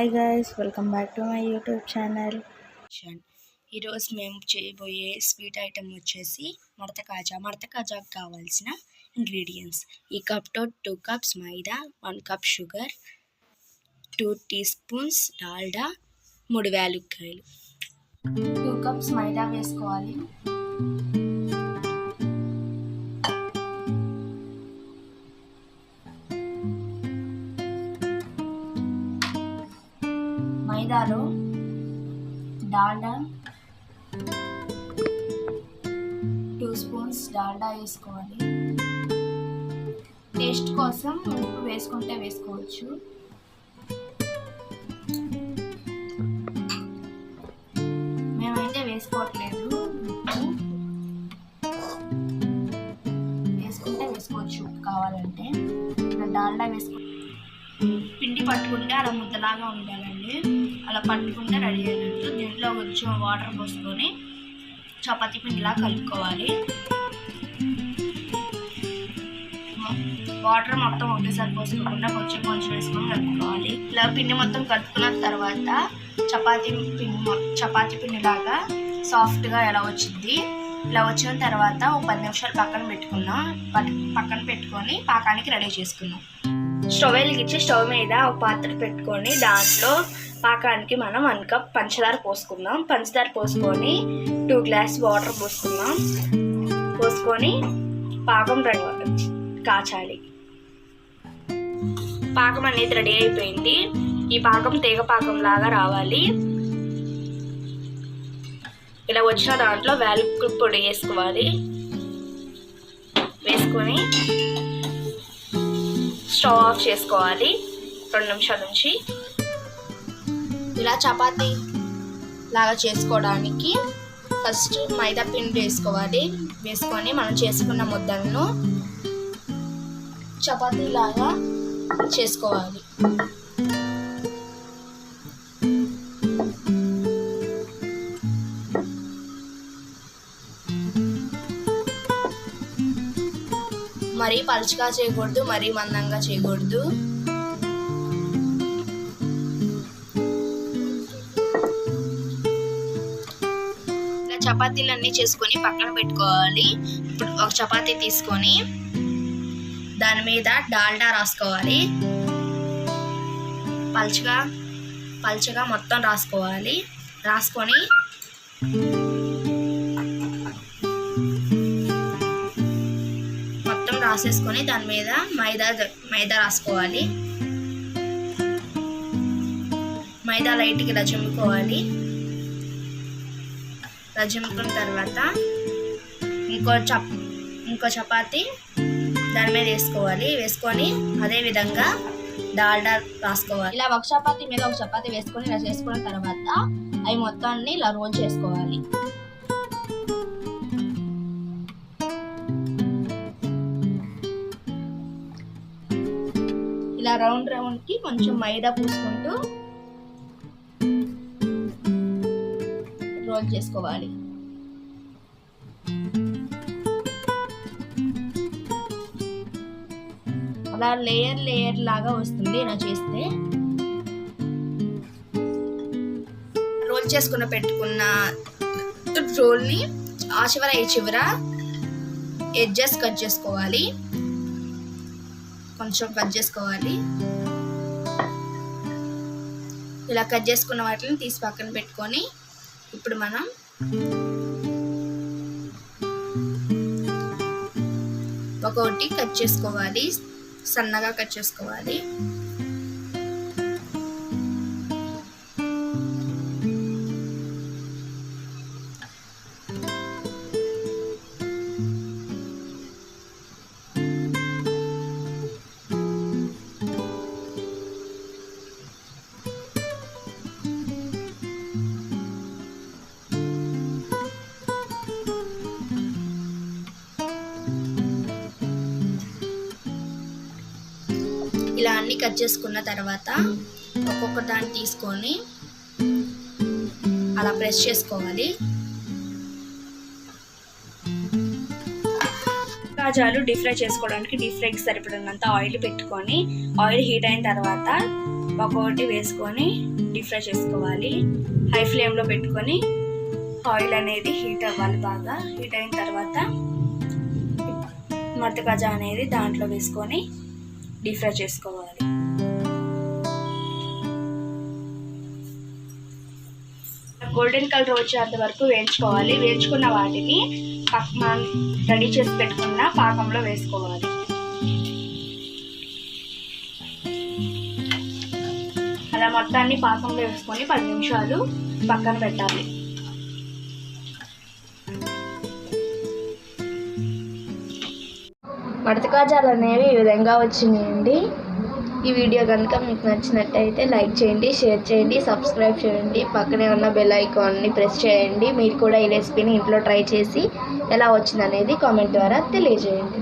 Hi guys welcome back to my YouTube channel ఈరోజు మేము చేయబోయే స్వీట్ ఐటెం వచ్చేసి మడత కాజా. మడత కాజాకు కావాల్సిన ఇంగ్రీడియంట్స్ ఈ కప్తో టూ కప్స్ మైదా one cup sugar two teaspoons Dalda మూడు యాలుక్కాయలు టూ కప్స్ మైదా వేసుకోవాలి. డాల్డా. టూ స్పూన్స్ డాల్డా వేసుకోవాలి. టేస్ట్ కోసం ఉప్పు వేసుకుంటే వేసుకోవచ్చు. మేమైతే వేసుకోవట్లేదు. వేసుకుంటే వేసుకోవచ్చు. కావాలంటే. డాల్డా వేసుకో పిండి పట్టుకుంటే అలా ముద్దలాగా ఉండాలండి. అలా పట్టుకుంటే రెడీ అయినట్టు. దీంట్లో కొంచెం వాటర్ పోసుకొని చపాతి పిండిలా కలుపుకోవాలి. వాటర్ మొత్తం ఒకేసారి పోసుకోకుండా కొంచెం కొంచెం వేసుకొని కలుపుకోవాలి. ఇలా పిండి మొత్తం కలుపుకున్న తర్వాత చపాతీ పిండి చపాతి చపాతీ పిండిలాగా సాఫ్ట్గా ఎలా వచ్చింది? ఇలా వచ్చిన తర్వాత ఒక పది నిమిషాలు పక్కన పెట్టుకున్నాం పట్- పక్కన పెట్టుకొని పాకానికి రెడీ చేసుకున్నాం స్టవ్ వెలిగించి స్టవ్ మీద ఒక పాత్ర పెట్టుకొని దాంట్లో పాకానికి మనం వన్ కప్ పంచదార పోసుకుందాం. పంచదార పోసుకొని టూ గ్లాస్ వాటర్ పోసుకుందాం. పోసుకొని పాకం రెడీ కాచాలి. పాకం అనేది రెడీ అయిపోయింది. ఈ పాకం తీగ పాకం లాగా రావాలి. ఇలా వచ్చిన దాంట్లో వేలుకు పొడి వేసుకోవాలి. వేసుకొని స్టవ్ ఆఫ్ చేసుకోవాలి. రెండు నిమిషాల నుంచి ఇలా చపాతి లాగా చేసుకోవడానికి ఫస్ట్ మైదా పిండి వేసుకోవాలి. వేసుకొని మనం చేసుకున్న ముద్దలను చపాతీ లాగా చేసుకోవాలి. మరీ పలుచగా చేయకూడదు మరీ మందంగా చేయకూడదు. ఇలా చపాతీలు అన్నీ చేసుకొని పక్కన పెట్టుకోవాలి. ఇప్పుడు ఒక చపాతీ తీసుకొని దాని మీద డాల్డా రాసుకోవాలి. పలుచగా పలుచగా మొత్తం రాసుకోవాలి. రాసుకొని రాసేసుకొని దాని మీద మైదా మైదా రాసుకోవాలి. మైదా లైట్కి ఇలా చిమ్ముకోవాలి. ఇలా చిమ్ముకున్న తర్వాత ఇంకో చప్ ఇంకో చపాతి దాని మీద వేసుకోవాలి. వేసుకొని అదే విధంగా డాల్డా రాసుకోవాలి. ఇలా ఒక చపాతి మీద ఒక చపాతి వేసుకొని ఇలా చేసుకున్న తర్వాత అవి మొత్తాన్ని ఇలా రోల్ చేసుకోవాలి. ఇలా రౌండ్ రౌండ్కి కొంచెం మైదా పూసుకుంటూ రోల్ చేసుకోవాలి. అలా లేయర్ లేయర్ లాగా వస్తుంది ఇలా చేస్తే. రోల్ చేసుకున్న పెట్టుకున్న రోల్ని ఆ చివర ఈ చివర ఎడ్జెస్ కట్ చేసుకోవాలి. కొంచెం కట్ చేసుకోవాలి. ఇలా కట్ చేసుకున్న వాటిని తీసి పక్కన పెట్టుకొని ఇప్పుడు మనం ఒక్కొక్కటి కట్ చేసుకోవాలి. సన్నగా కట్ చేసుకోవాలి. ఇలా అన్ని కట్ చేసుకున్న తర్వాత ఒక్కొక్క దాన్ని తీసుకొని అలా ప్రెస్ చేసుకోవాలి. కాజాలు డీప్ ఫ్రై చేసుకోవడానికి డీప్ ఫ్రైకి సరిపడినంత ఆయిల్ పెట్టుకొని ఆయిల్ హీట్ అయిన తర్వాత ఒక్కొక్కటి వేసుకొని డీప్ ఫ్రై చేసుకోవాలి. హై ఫ్లేమ్లో పెట్టుకొని ఆయిల్ అనేది హీట్ అవ్వాలి బాగా. హీట్ అయిన తర్వాత మడత కాజా అనేది దాంట్లో వేసుకొని డీప్ ఫ్రై చేసుకోవాలి. గోల్డెన్ కలర్ వచ్చేంత వరకు వేయించుకోవాలి. వేయించుకున్న వాటిని పక్- మనం రెడీ చేసి పెట్టుకున్న పాకంలో వేసుకోవాలి. అలా మొత్తాన్ని పాకంలో వేసుకొని పది నిమిషాలు పక్కన పెట్టాలి. మడత కాజాలు అనేవి ఈ విధంగా వచ్చినాయండి. ఈ వీడియో కనుక మీకు నచ్చినట్టయితే లైక్ చేయండి షేర్ చేయండి సబ్స్క్రైబ్ చేయండి. పక్కనే ఉన్న బెల్ ఐకాన్ని ప్రెస్ చేయండి. మీరు కూడా ఈ రెసిపీని ఇంట్లో ట్రై చేసి ఎలా వచ్చిందనేది కామెంట్ ద్వారా తెలియజేయండి.